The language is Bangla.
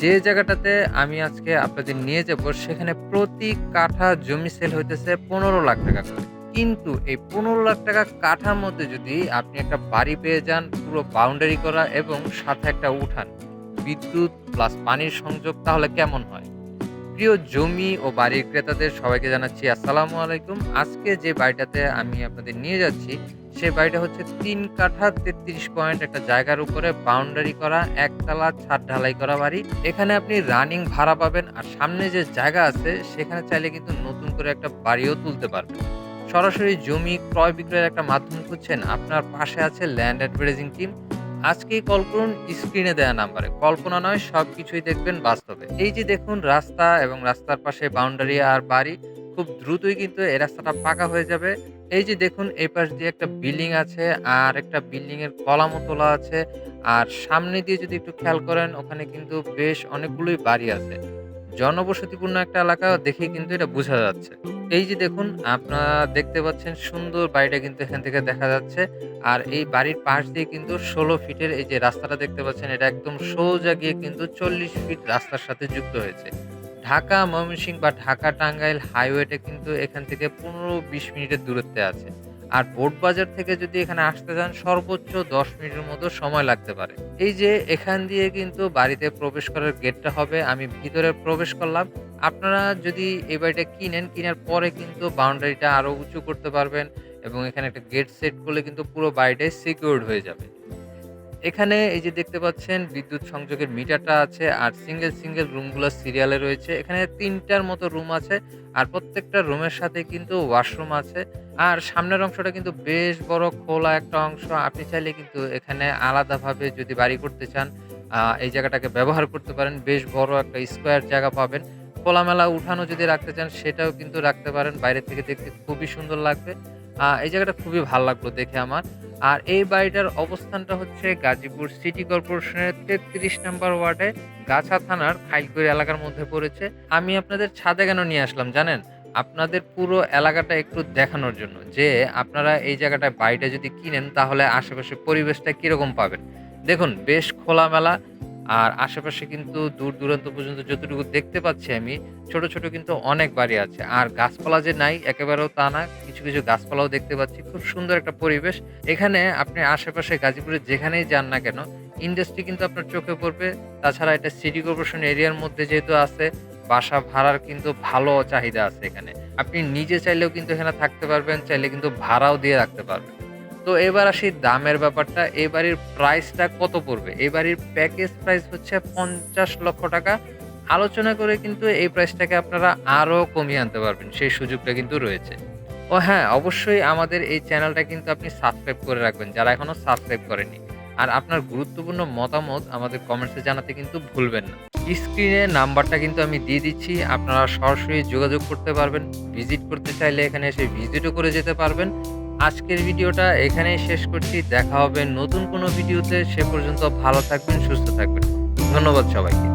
যে জায়গাটাতে আমি আজকে আপনাদের নিয়ে যাব সেখানে প্রতি কাঠা জমি সেল হইতেছে ১৫ লাখ টাকা করে। কিন্তু এই ১৫ লাখ টাকা কাঠার মধ্যে যদি আপনি একটা বাড়ি পেয়ে যান পুরো বাউন্ডারি করা এবং সাথে একটা উঠান, বিদ্যুৎ প্লাস পানির সংযোগ তাহলে কেমন হয়? প্রিয় জমি ও বাড়ির ক্রেতাদের সবাইকে জানাচ্ছি আসসালামু আলাইকুম। আজকে যে বাড়িটাতে আমি আপনাদের নিয়ে যাচ্ছি, সেই বাড়িটা হচ্ছে তিন কাঠা ৩৩ পয়েন্ট একটা জায়গার উপরে বাউন্ডারি করা, একতলা ছাদ ঢালাই করা বাড়ি। এখানে আপনি রানিং ভাড়া পাবেন আর সামনে যে জায়গা আছে সেখানে চাইলে কিন্তু নতুন করে একটা বাড়িও তুলতে পারবেন। সরাসরি জমি ক্রয় বিক্রয়ের একটা মাধ্যম খুঁজছেন, আপনার পাশে আছে ল্যান্ড অ্যাডভার্টাইজিং টিম। আজকেই কল করুন স্ক্রিনে দেয়া নাম্বারে। কল্পনা নয় সব কিছুই দেখবেন বাস্তবে। এই যে দেখুন, রাস্তা এবং রাস্তার পাশে বাউন্ডারি আর বাড়ি। খুব দ্রুতই কিন্তু এই রাস্তাটা পাকা হয়ে যাবে। এই যে দেখুন, এই পাশ দিয়ে একটা বিল্ডিং আছে, আর একটা বিল্ডিং এর কলামও তোলা আছে। আর সামনে দিয়ে যদি একটু খেয়াল করেন, ওখানে কিন্তু বেশ অনেকগুলোই বাড়ি আছে। জনবসতিপূর্ণ একটা এলাকা দেখেই কিন্তু এটা বোঝা যাচ্ছে। এই যে দেখুন আপনারা দেখতে পাচ্ছেন সুন্দর বাড়িটা কিন্তু এখান থেকে দেখা যাচ্ছে। আর এই বাড়ির পাশ দিয়ে কিন্তু ১৬ ফিটের এই যে রাস্তাটা দেখতে পাচ্ছেন এটা একদম সোজা গিয়ে কিন্তু ৪০ ফিট রাস্তার সাথে যুক্ত হয়েছে। ঢাকা, ময়মনসিংহ বা ঢাকা-টাঙ্গাইল হাইওয়েটা কিন্তু এখান থেকে ১৫-২০ মিনিটের দূরত্বে আছে। আর বোর্ড বোটবাজার থেকে যদি এখানে আসতে চান সর্বোচ্চ ১০ মিনিটের মতো সময় লাগতে পারে। এই যে এখান দিয়ে কিন্তু বাড়িতে প্রবেশ করার গেটটা হবে। আমি ভিতরে প্রবেশ করলাম। আপনারা যদি এই বাড়িটা কিনেন, কেনার পরে কিন্তু বাউন্ডারিটা আরও উঁচু করতে পারবেন এবং এখানে একটা গেট সেট করলে কিন্তু পুরো বাড়িটাই সিকিউরড হয়ে যাবে। এখানে এই যে দেখতে পাচ্ছেন বিদ্যুৎ সংযোগের মিটারটা আছে আর সিঙ্গেল, সিঙ্গেল রুমগুলো সিরিয়ালে রয়েছে। এখানে তিনটার মতো রুম আছে। আর প্রত্যেকটা রুমের সাথে কিন্তু ওয়াশরুম আছে। আর সামনের অংশটা কিন্তু বেশ বড় খোলা একটা অংশ। আপনি চাইলে কিন্তু এখানে আলাদাভাবে যদি বাড়ি করতে চান, আ এই জায়গাটাকে ব্যবহার করতে পারেন। বেশ বড় একটা স্কোয়ার জায়গা পাবেন। খোলামেলা উঠানো যদি রাখতে চান সেটাও কিন্তু রাখতে পারেন। বাইরে থেকে দেখতে খুবই সুন্দর লাগবে। আ এই জায়গাটা খুবই ভালো লাগল দেখে আমার। আর এই বাড়িটার অবস্থানটা হচ্ছে গাজীপুর সিটি কর্পোরেশনের ৩৩ নাম্বার ওয়ার্ডে গাছা থানার খাইলকুড়ি এলাকার মধ্যে পড়েছে। আমি আপনাদের ছাদে কেন নিয়ে আসলাম জানেন? আপনাদের পুরো এলাকাটা একটু দেখানোর জন্য যে আপনারা এই জায়গাটায় বাড়িটা যদি কিনেন তাহলে আশেপাশের পরিবেশটা কীরকম পাবেন। দেখুন বেশ খোলামেলা আর আশেপাশে কিন্তু দূর-দূরান্ত পর্যন্ত যতটুকু দেখতে পাচ্ছি আমি ছোট, ছোট কিন্তু অনেক বাড়ি আছে। আর গাছপালা যে নাই একেবারেও তা না। কিছু, কিছু গাছপালাও দেখতে পাচ্ছি। খুব সুন্দর একটা পরিবেশ। এখানে আপনি আশেপাশে গাজীপুরে যেখানেই যান না কেন ইন্ডাস্ট্রি কিন্তু আপনার চোখে পড়বে। তাছাড়া এটা সিটি কর্পোরেশন এরিয়ার মধ্যে যেহেতু আছে বাসা ভাড়ার কিন্তু ভালো চাহিদা আছে এখানে। আপনি নিজে চাইলেও কিন্তু এখানে থাকতে পারবেন, চাইলে কিন্তু ভাড়াও দিয়ে রাখতে পারবেন। তো এবার আসি দামের ব্যাপারটা। এই বাড়ির প্রাইসটা কত পড়বে? এই বাড়ির প্যাকেজ প্রাইস হচ্ছে ৫০ লক্ষ টাকা। আলোচনা করে কিন্তু এই প্রাইসটাকে আপনারা আরও কমিয়ে আনতে পারবেন। সেই সুযোগটা কিন্তু রয়েছে। ও হ্যাঁ, অবশ্যই আমাদের এই চ্যানেলটা কিন্তু আপনি সাবস্ক্রাইব করে রাখবেন যারা এখনও সাবস্ক্রাইব করেননি। আর আপনার গুরুত্বপূর্ণ মতামত আমাদের কমেন্টসে জানাতে কিন্তু ভুলবেন না। স্ক্রিনে নাম্বারটা কিন্তু আমি দিয়ে দিচ্ছি। আপনারা সরাসরি যোগাযোগ করতে পারবেন। ভিজিট করতে চাইলে এখানে এসে ভিজিটও করে যেতে পারবেন। আজকের ভিডিওটা এখানেই শেষ করছি। দেখা হবে নতুন কোনো ভিডিওতে। সে পর্যন্ত ভালো থাকবেন, সুস্থ থাকবেন। ধন্যবাদ সবাইকে।